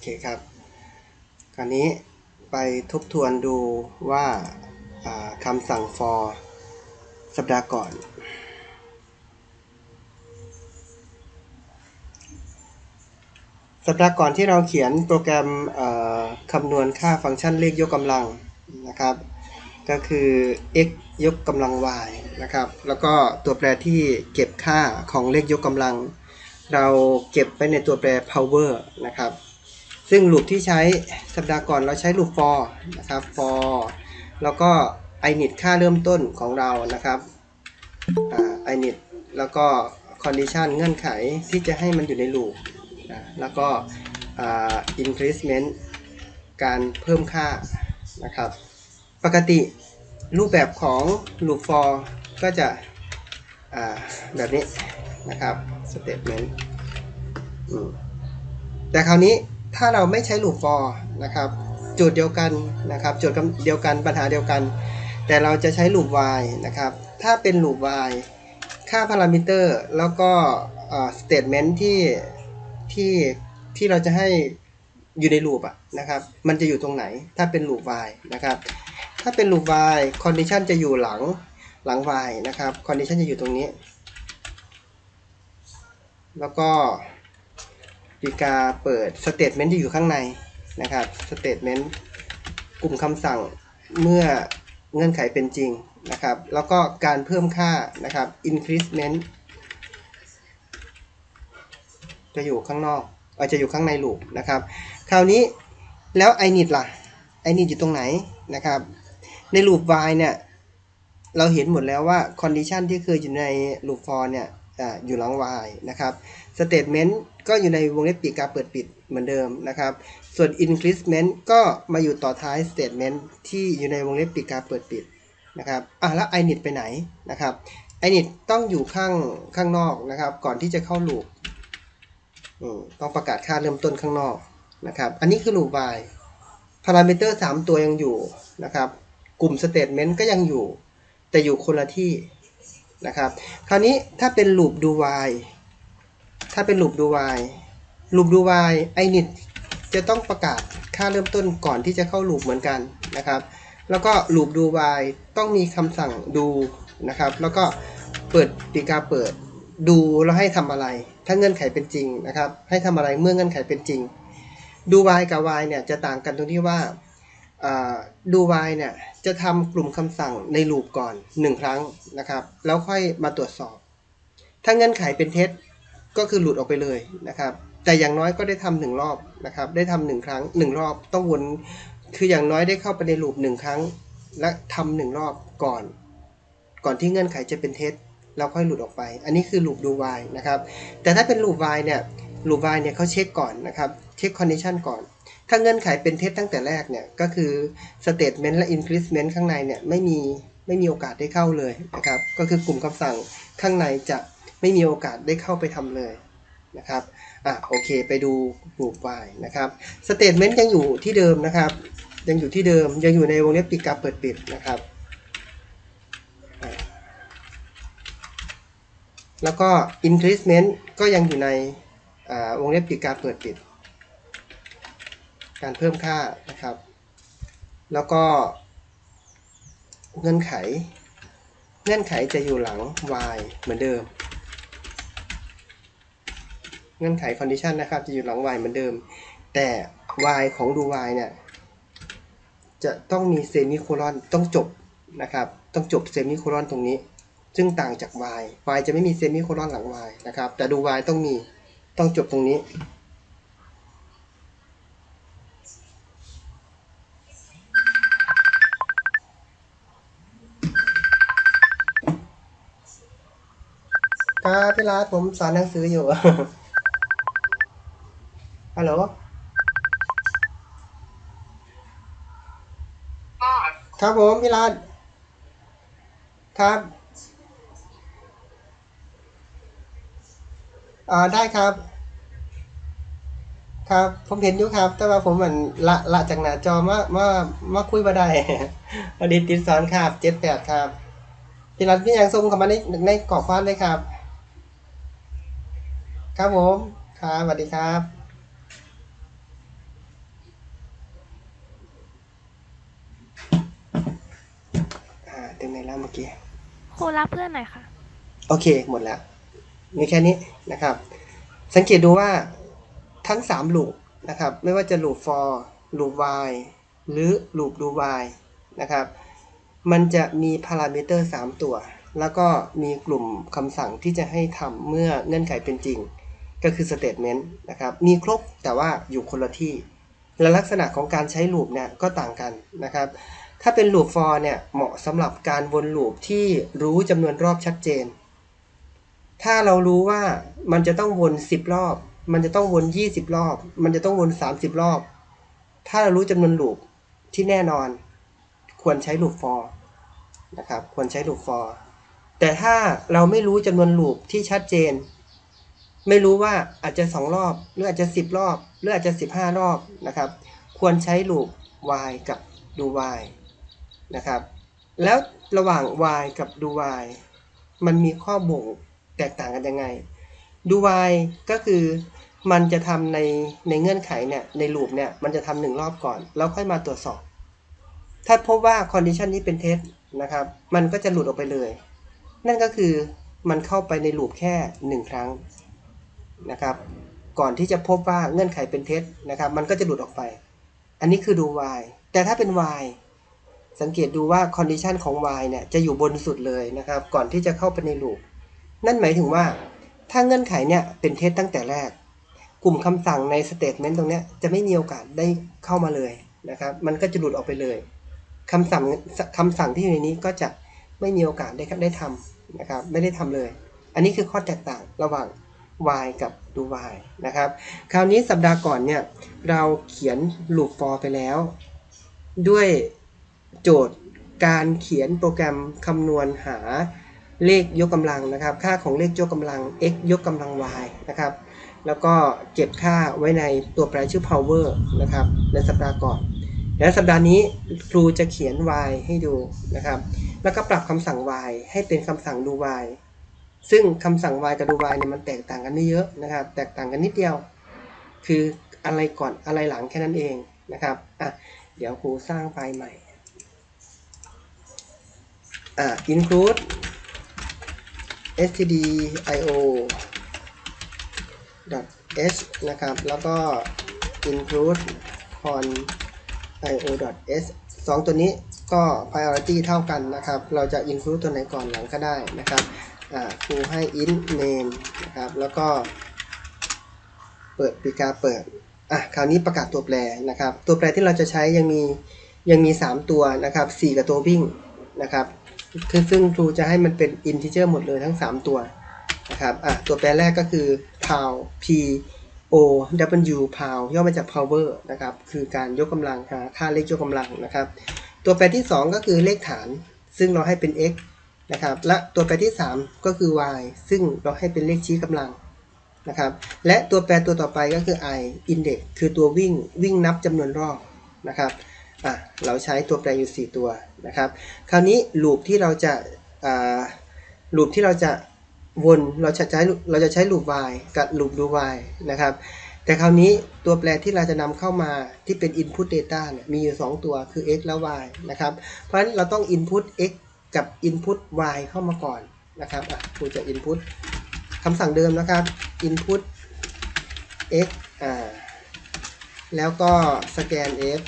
อเคครับ คราวนี้ไปทบทวนดูว่าคำสั่ง for สัปดาห์ก่อน สัปดาห์ก่อนที่เราเขียนโปรแกรมคำนวณค่าฟังก์ชันเลขยกกำลังนะครับ ก็คือ x ยกกำลัง y นะครับ แล้วก็ตัวแปรที่เก็บค่าของเลขยกกำลัง เราเก็บไปในตัวแปร power นะครับ ซึ่งลูปที่ใช้สัปดาห์ก่อนเราใช้ลูป for นะครับ for แล้วก็ init ค่าเริ่มต้นของเรานะครับ init แล้วก็ condition เงื่อนไขที่จะให้มันอยู่ในลูปแล้วก็ increment การเพิ่มค่านะครับ ปกติรูปแบบของ loop for ก็จะแบบนี้นะครับ statement แต่คราวนี้ ถ้าเราไม่ใช้ loop for นะครับโจทย์เดียวกันนะครับโจทย์เดียวกันปัญหาเดียวกัน แต่เราจะใช้ loop while นะครับถ้าเป็น loop while ค่าพารามิเตอร์แล้วก็อ่า statement ที่ที่ที่เราจะให้อยู่ใน loop อะนะครับมันจะอยู่ตรงไหนถ้าเป็น loop while นะครับถ้าเป็น loop while condition จะอยู่หลังหลัง while นะครับ condition จะอยู่ตรงนี้ แล้วก็ ปีกาเปิด statement ที่อยู่ข้างในนะครับ statement กลุ่มคำสั่งเมื่อเงื่อนไขเป็นจริงนะครับ แล้วก็การเพิ่มค่านะครับ increment จะอยู่ข้างนอกอาจจะอยู่ข้างในลูปนะครับ คราวนี้แล้ว init ล่ะ init อยู่ตรงไหนนะครับ ใน loop while เนี่ย เราเห็นหมดแล้วว่า condition ที่เคยอยู่ใน loop for เนี่ย อยู่หลัง while นะครับ statement ก็อยู่ในวงเล็บปิดการเปิดปิดเหมือนเดิมนะครับ ส่วน increment ก็มาอยู่ต่อท้าย statement ที่อยู่ในวงเล็บปิดการเปิดปิดนะครับอะแล้ว init ไปไหนนะครับ init ต้องอยู่ข้างข้างนอกนะครับ ก่อนที่จะเข้า loop ต้องประกาศค่าเริ่มต้นข้างนอกนะครับ อันนี้คือ loop by พารามิเตอร์ 3 ตัวยังอยู่นะครับ กลุ่ม statement ก็ยังอยู่ แต่อยู่คนละที่ นะครับ คราวนี้ถ้าเป็น loop do while ถ้าเป็น loop do while loop do while init จะต้องประกาศค่าเริ่มต้นก่อนที่จะเข้า loop เหมือนกันนะครับ แล้วก็ loop do while ต้องมีคำสั่ง do นะครับ แล้วก็เปิดปีกาเปิดดูแล้วให้ทำอะไร ถ้าเงื่อนไขเป็นจริงนะครับ ให้ทำอะไรเมื่อเงื่อนไขเป็นจริง do while กับ while เนี่ยจะต่างกันตรงที่ว่า ดูไวเนี่ยจะทำกลุ่มคำสั่งในลูปก่อน 1 ครั้งนะครับ แล้วค่อยมาตรวจสอบ ถ้าเงื่อนไขเป็นเท็จก็คือหลุดออกไปเลยนะครับ แต่อย่างน้อยก็ได้ทำหนึ่งรอบนะครับ ได้ทำหนึ่งครั้งหนึ่งรอบต้องวนคืออย่างน้อยได้เข้าไปในลูปหนึ่งครั้ง และทำหนึ่งรอบก่อน ก่อนที่เงื่อนไขจะเป็นเท็จแล้วค่อยหลุดออกไป อันนี้คือลูปดูไวนะครับ แต่ถ้าเป็นลูปไวเนี่ยลูปไวเนี่ยเขาเช็คก่อนนะครับ เช็คคอนดิชันก่อน ถ้าเงื่อนไขเป็นเท็จตั้งแต่แรกเนี่ยก็คือ statement และ increment ข้างในเนี่ยไม่มีไม่มีโอกาสได้เข้าเลยนะครับ ก็คือกลุ่มคำสั่งข้างในจะไม่มีโอกาสได้เข้าไปทำเลยนะครับอะโอเคไปดู loop while นะครับ statement ยังอยู่ที่เดิมนะครับ ยังอยู่ที่เดิมยังอยู่ในวงเล็บปิดกับเปิดปิดนะครับ แล้วก็ increment ก็ยังอยู่ในวงเล็บปิดกับเปิดปิด การเพิ่มค่านะครับ แล้วก็ เงื่อนไข เงื่อนไขจะอยู่หลัง y เหมือนเดิม เงื่อนไข condition นะครับ จะอยู่หลัง y เหมือนเดิม แต่ y ของดู y เนี่ยจะต้องมีเซมิโคลอนต้องจบนะครับ ต้องจบเซมิโคลอนตรงนี้ ซึ่งต่างจาก y y จะไม่มีเซมิโคลอนหลัง y นะครับ แต่ดู y ต้องมีต้องจบตรงนี้ ครับพี่รัฐผมสอนหนังสืออยู่ ฮัลโหลครับผมพี่รัฐครับ อ่าได้ครับ ครับ ผมเห็นอยู่ครับ แต่ว่าผมเหมือนละละจากหน้าจอมามามาคุยมาได้พอดีติดสอนครับเจ็ดแปดครับพี่รัฐพี่ยังส่งเข้ามาในในกรอบความเลยครับ ครับผม ครับสวัสดีครับอ่าถึงไหนแล้วเมื่อกี้ ครูรับเพื่อนหน่อยค่ะ โอเค หมดแล้ว มีแค่นี้นะครับ สังเกตดูว่าทั้งสา3ลูปนะครับ ไม่ว่าจะลูป for ลูป y หรือลูป do y นะครับ มันจะมีพารามิเตอร์ 3 ตัว แล้วก็มีกลุ่มคำสั่งที่จะให้ทำเมื่อเงื่อนไขเป็นจริง ก็คือ statement นะครับ มีครบแต่ว่าอยู่คนละที่ และลักษณะของการใช้ลูปเนี่ยก็ต่างกันนะครับ ถ้าเป็นลูป for เนี่ยเหมาะสำหรับการวนลูปที่รู้จำนวนรอบชัดเจน ถ้าเรารู้ว่ามันจะต้องวน 10 รอบ มันจะต้องวน 20 รอบ มันจะต้องวน 30 รอบ ถ้าเรารู้จำนวนลูปที่แน่นอน ควรใช้ลูป for นะครับ ควรใช้ลูป for แต่ถ้าเราไม่รู้จำนวนลูปที่ชัดเจน ไม่รู้ว่าอาจจะ 2 รอบ หรืออาจจะ 10 รอบ หรืออาจจะ 15 รอบนะครับ ควรใช้ลูป while กับ do while นะครับ แล้วระหว่าง while กับ do while มันมีข้อบ่งแตกต่างกันยังไง do while ก็คือมันจะทำในในเงื่อนไขเนี่ยในลูปเนี่ยมันจะทำหนึ่งรอบก่อน แล้วค่อยมาตรวจสอบ ถ้าพบว่า condition นี้เป็นเท็จนะครับ มันก็จะหลุดออกไปเลย นั่นก็คือมันเข้าไปในลูปแค่หนึ่งครั้ง นะครับ ก่อนที่จะพบว่าเงื่อนไขเป็นเท็จนะครับ มันก็จะหลุดออกไป อันนี้คือดู while แต่ถ้าเป็น while สังเกตดูว่า condition ของ while เนี่ยจะอยู่บนสุดเลยนะครับ ก่อนที่จะเข้าไปในลูป นั่นหมายถึงว่า ถ้าเงื่อนไขเนี่ยเป็นเท็จตั้งแต่แรก กลุ่มคำสั่งใน statement ตรงนี้จะไม่มีโอกาสได้เข้ามาเลยนะครับ มันก็จะหลุดออกไปเลยคำสั่งคำสั่งที่อยู่ในนี้ก็จะไม่มีโอกาสได้ได้ทำนะครับ ไม่ได้ทำเลย อันนี้คือข้อแตกต่างระหว่าง while กับ do while นะครับ คราวนี้สัปดาห์ก่อนเนี่ยเราเขียน loop for ไปแล้ว ด้วยโจทย์การเขียนโปรแกรมคำนวณหาเลขยกกำลังนะครับ ค่าของเลขยกกำลัง x ยกกำลัง y นะครับ แล้วก็เก็บค่าไว้ในตัวแปรชื่อ power นะครับ ในสัปดาห์ก่อน แล้วสัปดาห์นี้ครูจะเขียน y ให้ดูนะครับ แล้วก็ปรับคำสั่ง y ให้เป็นคำสั่ง do y ซึ่งคำสั่ง y กับ do y เนี่ยมันแตกต่างกันไม่เยอะนะครับ แตกต่างกันนิดเดียว คืออะไรก่อนอะไรหลังแค่นั้นเองนะครับอะเดี๋ยวครูสร้างไฟล์ใหม่อ่า include stdio h นะครับ แล้วก็ include con io s สองตัวนี้ก็ priority เท่ากันนะครับ เราจะ include ตัวไหนก่อนหลังก็ได้นะครับ ครูให้ int name นะครับ แล้วก็เปิดปีกาเปิด อะ คราวนี้ประกาศตัวแปรนะครับ ตัวแปรที่เราจะใช้ยังมียังมี 3 ตัวนะครับ 4 กับตัววิ่งนะครับ คือซึ่งครูจะให้มันเป็น integer หมดเลยทั้ง 3 ตัวนะครับ อะ ตัวแปรแรกก็คือ pow p o w pow ย่อมาจาก power นะครับ คือการยกกำลังหาค่าเลขยกกำลังนะครับ ตัวแปรที่ 2 ก็คือเลขฐาน ซึ่งเราให้เป็น x นะครับ และตัวแปรที่ 3 ก็คือ y ซึ่งเราให้เป็นเลขชี้กำลังนะครับ และตัวแปรตัวต่อไปก็คือ i index คือตัววิ่งวิ่งนับจำนวนรอบนะครับอะเราใช้ตัวแปรอยู่ 4 ตัวนะครับ คราวนี้ลูปที่เราจะอ่าลูปที่เราจะวนเราจะใช้เราจะใช้ลูป y กับลูป do y นะครับ แต่คราวนี้ตัวแปรที่เราจะนำเข้ามาที่เป็น input data เนี่ยมีอยู่ 2 ตัวคือ x และ y นะครับ เพราะฉะนั้นเราต้อง input x กับ input y เข้ามาก่อนนะครับอะครูจะ input คำสั่งเดิมนะครับ input x อ่าแล้วก็สแกน f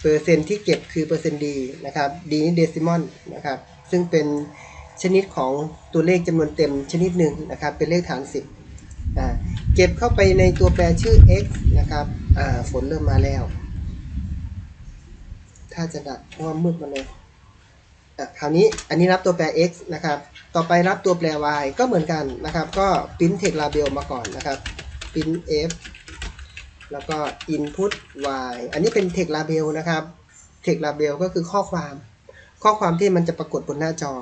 เปอร์เซ็นที่เก็บคือเปอร์เซ็นต์ d นะครับ d นี่เดซิมอลนะครับซึ่งเป็นชนิดของตัวเลขจำนวนเต็มชนิดหนึ่งนะครับ เป็นเลขฐาน 10อ่าเก็บเข้าไปในตัวแปรชื่อ x นะครับอ่าฝนเริ่มมาแล้ว ถ้าจะดับเพราะว่ามืดมาเลย คราวนี้อันนี้รับตัวแปร x นะครับ ต่อไปรับตัวแปร y ก็เหมือนกันนะครับ ก็ print text label มาก่อนนะครับ print f แล้วก็ input y อันนี้เป็น text label นะครับ text label ก็คือข้อความ ข้อความที่มันจะปรากฏบนหน้าจอ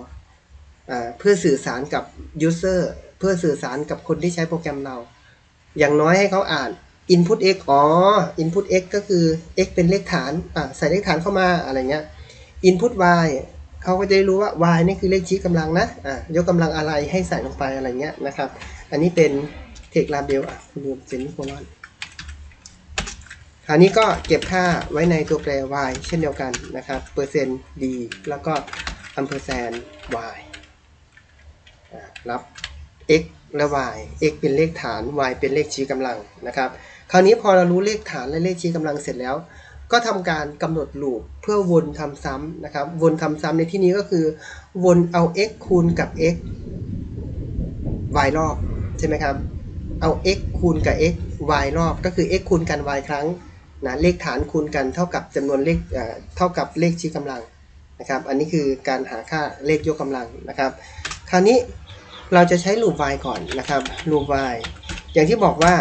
อ่าเพื่อสื่อสารกับ user เพื่อสื่อสารกับคนที่ใช้โปรแกรมเรา อย่างน้อยให้เขาอ่าน input x อ๋อ input x ก็คือ x เป็นเลขฐาน อ่า ใส่เลขฐานเข้ามา อะไรเงี้ย input y เขาก็จะได้รู้ว่า y นี่คือเลขชี้กำลังนะอะยกกำลังอะไรให้ใส่ลงไปอะไรเงี้ยนะครับ อันนี้เป็น text label อะคุณดูเป็นนิโคลอนคราวนี้ก็เก็บค่าไว้ในตัวแปร y เช่นเดียวกันนะครับเปอร์เซ็นต์ d แล้วก็อำเภอร์แซน y รับ x และ y x เป็นเลขฐาน y เป็นเลขชี้กำลังนะครับ คราวนี้พอเรารู้เลขฐานและเลขชี้กำลังเสร็จแล้ว ก็ทำการกำหนดลูปเพื่อวนทำซ้ำนะครับ วนทำซ้ำในที่นี้ก็คือ วนเอา x คูณกับ x y รอบใช่ไหมครับ เอา x คูณกับ x y รอบก็คือ x คูณกัน y ครั้งนะเลขฐานคูณกันเท่ากับจำนวนเลขเท่ากับเลขชี้กำลังนะครับ อันนี้คือการหาค่าเลขยกกำลังนะครับ คราวนี้เราจะใช้ลูป y ก่อนนะครับลูป y อย่างที่บอกว่า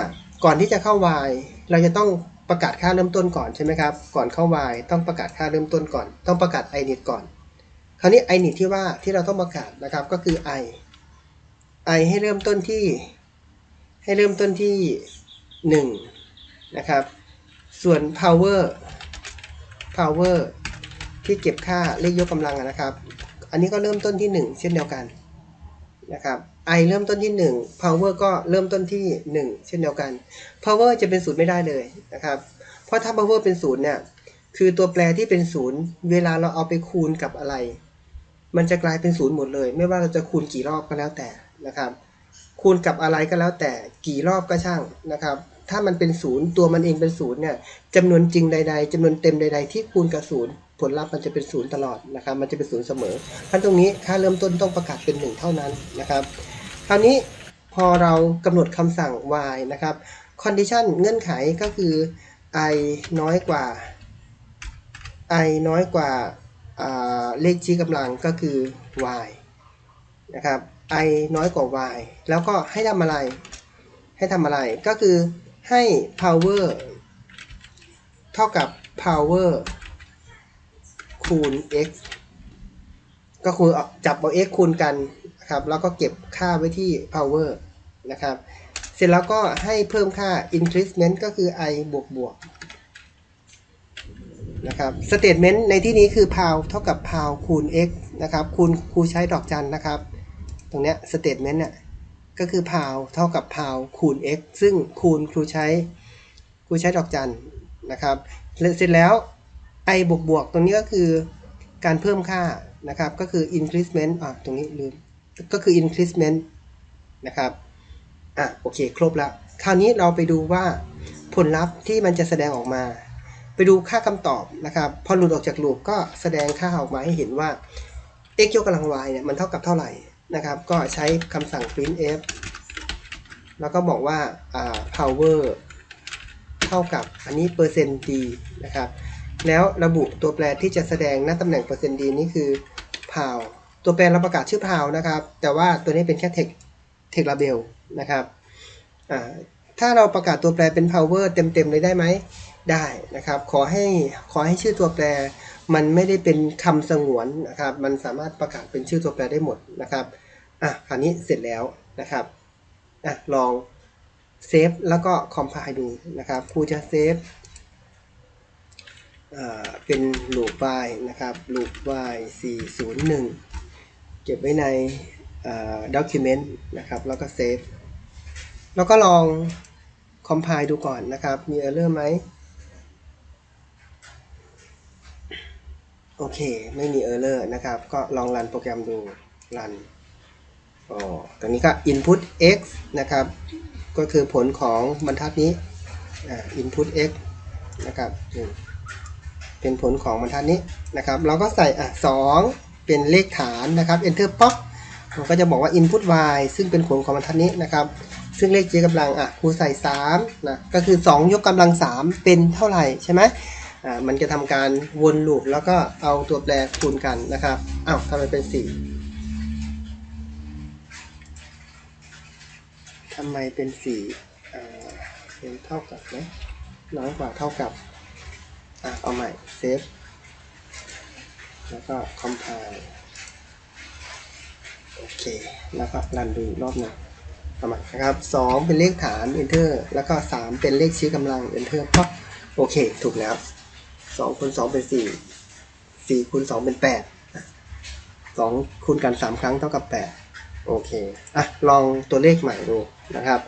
ก่อนที่จะเข้า y เราจะต้อง ประกาศค่าเริ่มต้นก่อนใช่ไหมครับ ก่อนเข้า y ต้องประกาศค่าเริ่มต้นก่อน ต้องประกาศ init ก่อน คราวนี้ init ที่ว่าที่เราต้องประกาศนะครับก็คือ i i ให้เริ่มต้นที่ ให้เริ่มต้นที่ 1 นะครับ ส่วน power power ที่เก็บค่าเลขยกกำลังนะครับ อันนี้ก็เริ่มต้นที่ 1 เช่นเดียวกันนะครับ i เริ่มต้นที่ 1 power ก็เริ่มต้นที่ 1 เช่นเดียวกัน power จะเป็นศูนย์ไม่ได้เลยนะครับ เพราะถ้า power เป็นศูนย์เนี่ย คือตัวแปรที่เป็นศูนย์เวลาเราเอาไปคูณกับอะไร มันจะกลายเป็นศูนย์หมดเลย ไม่ว่าเราจะคูณกี่รอบก็แล้วแต่นะครับ คูณกับอะไรก็แล้วแต่กี่รอบก็ช่างนะครับ ถ้ามันเป็นศูนย์ตัวมันเองเป็นศูนย์เนี่ยจำนวนจริงใด ๆจำนวนเต็มใด ๆ ที่คูณกับศูนย์ผลลัพธ์มันจะเป็นศูนย์ตลอดนะครับ มันจะเป็นศูนย์เสมอเพราะตรงนี้ค่าเริ่มต้นต้องประกาศเป็นหนึ่งเท่านั้นนะครับ ราวนี้พอเรากำหนดคำสั่ง y นะครับ condition เงื่อนไขก็คือ i น้อยกว่า i น้อยกว่าอ่าเลขชี้กำลังก็คือ y นะครับ i น้อยกว่า y แล้วก็ให้ทำอะไร ให้ทำอะไรก็คือให้ power เท่ากับ power คูณ x ก็คือจับเอา x คูณกันนะครับแล้วก็เก็บค่าไว้ที่ power นะครับ เสร็จแล้วก็ให้เพิ่มค่า increment ก็คือ i บวกบวกนะครับ statement ในที่นี้คือ pow เท่ากับ pow คูณ x นะครับ คูณครูใช้ดอกจันนะครับ ตรงเนี้ย statement เนี่ยก็คือ pow เท่ากับ pow คูณ x ซึ่งคูณครูใช้ครูใช้ดอกจันนะครับ เสร็จแล้ว i บวกบวกตรงนี้ก็คือการเพิ่มค่า นะครับก็คือ increment อะตรงนี้ลืมก็คือ increment นะครับอะโอเคครบแล้วคราวนี้เราไปดูว่าผลลัพธ์ที่มันจะแสดงออกมา ไปดูค่าคำตอบนะครับ พอหลุดออกจากลูปก็แสดงค่าออกมาให้เห็นว่า x ยกกำลัง y เนี่ยมันเท่ากับเท่าไหร่นะครับ ก็ใช้คำสั่ง printf แล้วก็บอกว่าอ่า power เท่ากับอันนี้เปอร์เซ็นต์ d นะครับ แล้วระบุตัวแปรที่จะแสดงหน้าตำแหน่งเปอร์เซ็นต์ d นี่คือ pow ตัวแปรเราประกาศชื่อ pow นะครับ แต่ว่าตัวนี้เป็นแค่ text text label นะครับถ้าเราประกาศตัวแปรเป็น power เต็มๆเลยได้ไหมได้นะครับ ขอให้ขอให้ชื่อตัวแปรมันไม่ได้เป็นคำสงวนนะครับ มันสามารถประกาศเป็นชื่อตัวแปรได้หมดนะครับอะคราวนี้เสร็จแล้วนะครับอะลองเซฟแล้วก็คอมไพล์ดูนะครับครูจะเซฟ เป็น loop y นะครับ loop y 401 เก็บไว้ในอ่า document นะครับแล้วก็เซฟแล้วก็ลองคอมไพล์ดูก่อนนะครับ มี error ไหมโอเค ไม่มี error นะครับ ก็ลองรันโปรแกรมดูรันอ๋อตรงนี้ก็ input x นะครับ ก็คือผลของบรรทัดนี้อ่า input x นะครับ เป็นผลของบรรทัดนี้นะครับ เราก็ใส่อะ2เป็นเลขฐานนะครับ enter ป๊อปมันก็จะบอกว่า input y ซึ่งเป็นผลของบรรทัดนี้นะครับ ซึ่งเลขเจกำลังอะครูใส่3นะก็คือ 2 ยกกำลัง 3 เป็นเท่าไหร่ใช่ไหมอ่ามันจะทำการวนลูปแล้วก็เอาตัวแปรคูณกันนะครับอ้าวทำไมเป็น 4ทำไมเป็น4อ่าเป็นเท่ากับไหมน้อยกว่าเท่ากับ อะเอาใหม่เซฟแล้วก็คอมไพล์โอเค แล้วก็รันดูรอบหนึ่งเอาใหม่นะครับ2เป็นเลขฐาน enter แล้วก็3เป็นเลขชี้กำลัง enter ปั๊บโอเค ถูกแล้วสองคูณสองเป็นสี่สี่คูณสองเป็นแปดสองคูณกันสามครั้งเท่ากับแปดโอเค อะ ลองตัวเลขใหม่ดูนะครับ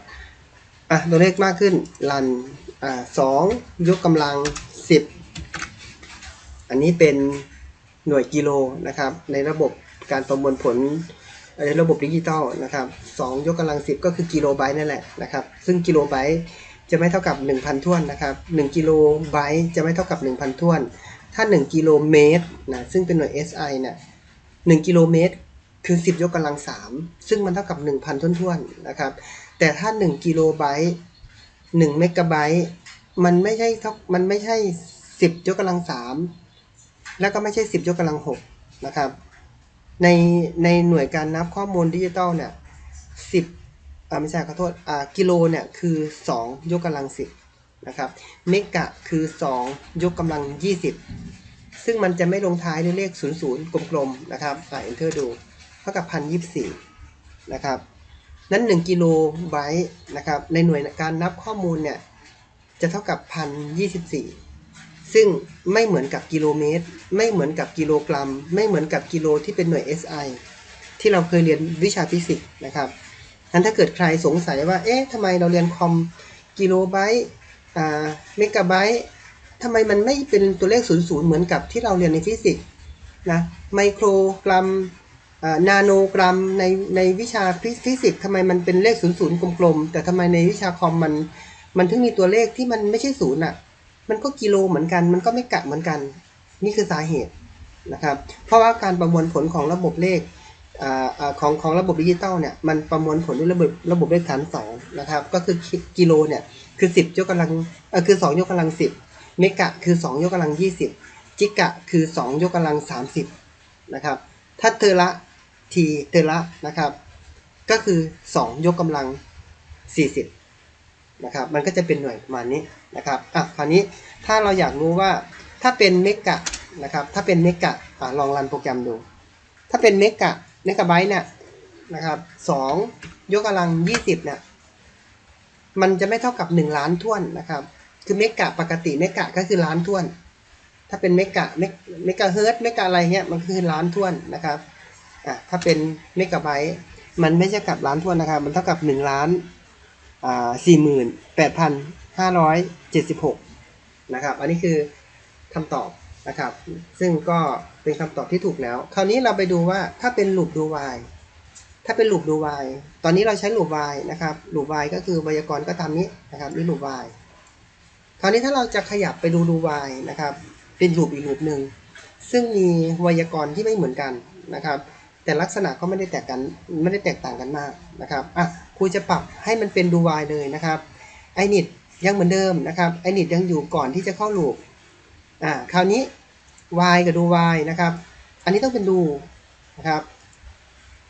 อะ ตัวเลขมากขึ้น รัน อ่าสองยกกำลังสิบ อันนี้เป็นหน่วยกิโลนะครับ ในระบบการประมวลผลในระบบดิจิตอลนะครับ2ยกกำลัง10ก็คือกิโลไบต์นั่นแหละนะครับ ซึ่งกิโลไบต์จะไม่เท่ากับ 1,000ท้วนนะครับ1กิโลไบต์จะไม่เท่ากับ 1,000ท้วน ถ้า 1 กิโลเมตรนะซึ่งเป็นหน่วย SI เนี่ย1กิโลเมตรคือ 10 ยกกำลัง3ซึ่งมันเท่ากับ 1,000ท้วนๆนะครับ แต่ถ้า 1 กิโลไบต์1เมกะไบต์มันไม่ใช่เท่ามันไม่ใช่ 10 ยกกำลัง3 แล้วก็ไม่ใช่ 10 ยกกำลัง 6 นะครับ ในในหน่วยการนับข้อมูลดิจิตอลเนี่ย10อ่าไม่ใช่ขอโทษอ่ากิโลเนี่ยคือ 2 ยกกำลัง 10 นะครับเมกะคือ 2 ยกกำลัง 20 ซึ่งมันจะไม่ลงท้ายด้วยเลข 00 กลมๆนะครับอ่า enter ดูเท่ากับ1,024นะครับนั้น 1 กิโลไบต์นะครับในหน่วยการนับข้อมูลเนี่ยจะเท่ากับ1,024 ซึ่งไม่เหมือนกับกิโลเมตร ไม่เหมือนกับกิโลกรัม ไม่เหมือนกับกิโลที่เป็นหน่วย SI ที่เราเคยเรียนวิชาฟิสิกส์นะครับอันถ้าเกิดใครสงสัยว่า เอ๊ะทำไมเราเรียนคอมกิโลไบต์อ่าเมกะไบต์ทำไมมันไม่เป็นตัวเลข00เหมือนกับที่เราเรียนในฟิสิกส์นะ ไมโครกรัมอ่านาโนกรัมในในวิชาฟิสิกส์ทำไมมันเป็นเลข00กลมๆ แต่ทำไมในวิชาคอมมันมันถึงมีตัวเลขที่มันไม่ใช่ศูนย์อะ มันก็กิโลเหมือนกัน มันก็ไม่กะเหมือนกัน นี่คือสาเหตุนะครับ เพราะว่าการประมวลผลของระบบเลขอของของระบบดิจิตอลเนี่ยมันประมวลผลด้วยระบบระบบเลขฐานสองนะครับ ก็คือกิโลเนี่ยคือ 10ยกกำลังเออคือ 2 ยกกำลัง 10 เมกะคือ 2 ยกกำลัง 20 จิกะคือ 2 ยกกำลัง 30นะครับถ้าเทอระทีเทอระนะครับ ก็คือ 2 ยกกำลัง 40 นะครับ มันก็จะเป็นหน่วยประมาณนี้นะครับอะคราวนี้ถ้าเราอยากรู้ว่าถ้าเป็นเมกะนะครับถ้าเป็นเมกะอะลองรันโปรแกรมดู ถ้าเป็นเมกะเมกะไบต์เนี่ยนะครับสองยกกำลัง 20เนี่ยมันจะไม่เท่ากับ 1 ล้านท่วนนะครับ คือเมกะปกติเมกะก็คือล้านท่วน ถ้าเป็นเมกะเมกะเฮิร์ตเมกะอะไรเงี้ยมันคือล้านท่วนนะครับอะถ้าเป็นเมกะไบต์มันไม่ใช่กับล้านท่วนนะครับ มันเท่ากับ 1 ล้าน สี่หมื่นแปดพันห้าร้อยเจ็ดสิบหกนะครับ อันนี้คือคำตอบนะครับ ซึ่งก็เป็นคำตอบที่ถูกแล้ว คราวนี้เราไปดูว่าถ้าเป็นลูปดูวายถ้าเป็นลูปดูวายตอนนี้เราใช้ลูปวายนะครับลูปวายก็คือไวยากรณ์ก็ตามนี้นะครับนี่ลูปวายคราวนี้ถ้าเราจะขยับไปดูดูวายนะครับ เป็นลูปอีกลูปหนึ่งซึ่งมีไวยากรณ์ที่ไม่เหมือนกันนะครับ แต่ลักษณะก็ไม่ได้แตกกันไม่ได้แตกต่างกันมากนะครับอะ รูจะปรับให้มันเป็นดูวายเลยนะครับไอนิดยังเหมือนเดิมนะครับไอนิดยังอยู่ก่อนที่จะเข้าลูปอ่าคราวนี้ y กับดู y นะครับ อันนี้ต้องเป็นดูนะครับ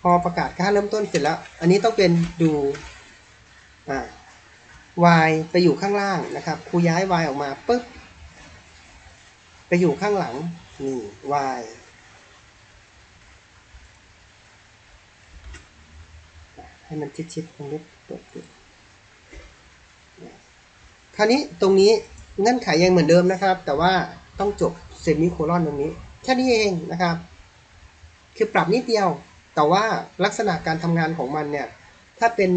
พอประกาศค่าเริ่มต้นเสร็จแล้ว อันนี้ต้องเป็นดูอ่า y ไปอยู่ข้างล่างนะครับครูย้าย y ออกมาปุ๊บไปอยู่ข้างหลังนี่ y ให้มันชิดๆตรงนี้เปิดปิดคราวนี้ตรงนี้เงื่อนไขยังเหมือนเดิมนะครับ แต่ว่าต้องจบเซมิโคลอนตรงนี้ แค่นี้เองนะครับ คือปรับนิดเดียว แต่ว่าลักษณะการทำงานของมันเนี่ย ถ้าเป็น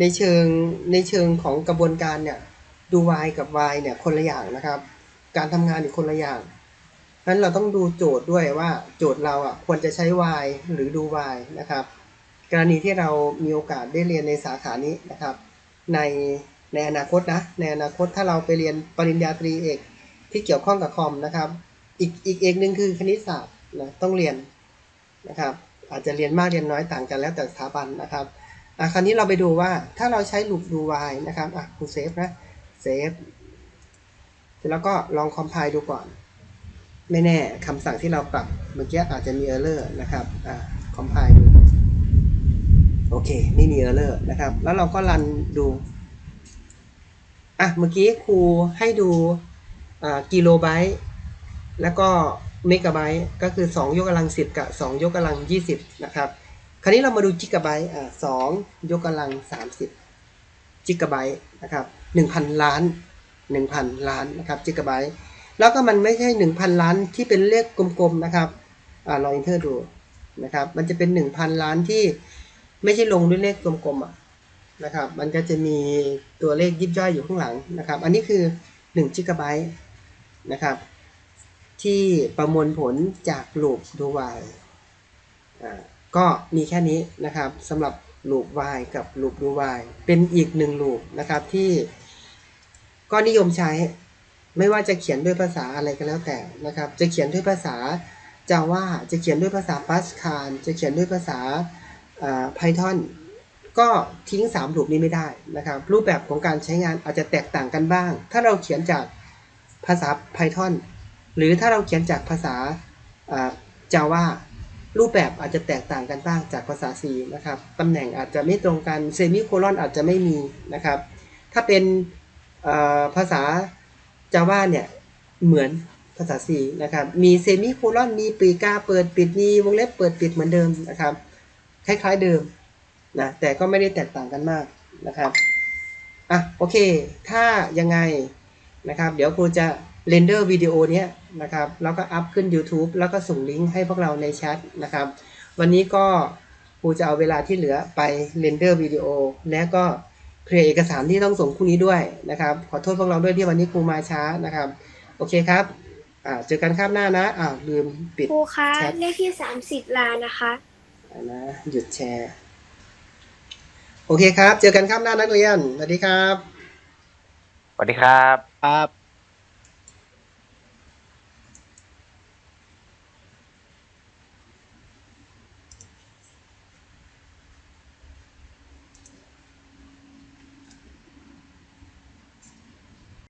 ในเชิงในเชิงของกระบวนการเนี่ยดู y กับ y เนี่ยคนละอย่างนะครับ การทำงานอีกคนละอย่างนั้นเราต้องดูโจทย์ด้วยว่าโจทย์เราอะควรจะใช้ y หรือดู y นะครับ กรณีที่เรามีโอกาสได้เรียนในสาขานี้นะครับ ในในอนาคตนะในอนาคตถ้าเราไปเรียนปริญญาตรีเอกที่เกี่ยวข้องกับคอมนะครับ อีกอีกเอกหนึ่งคือคณิตศาสตร์นะต้องเรียนนะครับ อาจจะเรียนมากเรียนน้อยต่างกันแล้วแต่สถาบันนะครับอะคราวนี้เราไปดูว่าถ้าเราใช้ลูปดู y นะครับอะคูเซฟนะเซฟเสร็จแล้วก็ลองคอมไพล์ดูก่อน ไม่แน่คำสั่งที่เราปรับเมื่อกี้อาจจะมีเออร์เลอร์นะครับอะคอมไพล์ดู โอเค ไม่มีเออร์เลอร์นะครับ แล้วเราก็รันดู อะ เมื่อกี้ครูให้ดูกิโลไบต์แล้วก็เมกะไบต์ก็คือ 2 ยกกำลัง 10 กับ 2 ยกกำลัง 20 นะครับ คราวนี้เรามาดูจิกะไบต์อ่า2ยกกำลัง 30 จิกะไบต์นะครับ 1,000 ล้าน 1,000 ล้านนะครับจิกะไบต์แล้วก็มันไม่ใช่ 1,000 ล้านที่เป็นเลขกลมๆนะครับอ่าลองอินเทอร์ดูนะครับ มันจะเป็น 1,000 ล้านที่ ไม่ใช่ลงด้วยเลขกลมๆอะนะครับ มันก็จะมีตัวเลขยิบย่อยอยู่ข้างหลังนะครับ อันนี้คือ1 g b นะครับ ที่ประมวลผลจากลูปดู y อ่าก็มีแค่นี้นะครับสำหรับลูป y กับลูปดู y เป็นอีกหนึ่งลูปนะครับที่ก็นิยมใช้ไม่ว่าจะเขียนด้วยภาษาอะไรก็แล้วแต่นะครับ จะเขียนด้วยภาษา Java จะเขียนด้วยภาษา Pascal จะเขียนด้วยภาษา Python ก็ทิ้ง3ลูปนี้ไม่ได้นะครับรูปแบบของการใช้งานอาจจะแตกต่างกันบ้าง ถ้าเราเขียนจากภาษา Python หรือถ้าเราเขียนจากภาษา Java รูปแบบอาจจะแตกต่างกันบ้างจากภาษา C นะครับตำแหน่งอาจจะไม่ตรงกันเซมิโคลอนอาจจะไม่มีนะครับถ้าเป็นภาษา Java เนี่ยเหมือนภาษา C นะครับมีเซมิโคลอนมีปีกาเปิดปิดมีวงเล็บเปิดปิดเหมือนเดิมนะครับ คล้ายๆเดิมนะแต่ก็ไม่ได้แตกต่างกันมากนะครับอะโอเค ถ้ายังไงนะครับเดี๋ยวครูจะเรนเดอร์วิดีโอเนี้ยนะครับแล้วก็อัพขึ้น YouTube แล้วก็ส่งลิงก์ให้พวกเราในแชทนะครับ วันนี้ก็ครูจะเอาเวลาที่เหลือไปเรนเดอร์วิดีโอและก็เคลียร์เอกสารที่ต้องส่งพรุ่งนี้ด้วยนะครับ ขอโทษพวกเราด้วยที่วันนี้ครูมาช้านะครับ โอเคครับอ่าเจอกันข้ามหน้านะอ่าลืมปิดครูคะแชทเลขที่สามสิบลานะคะอ่า นะหยุดแชร์ โอเคครับ เจอกันข้ามหน้านักเรียนสวัสดีครับ สวัสดีครับ ครับ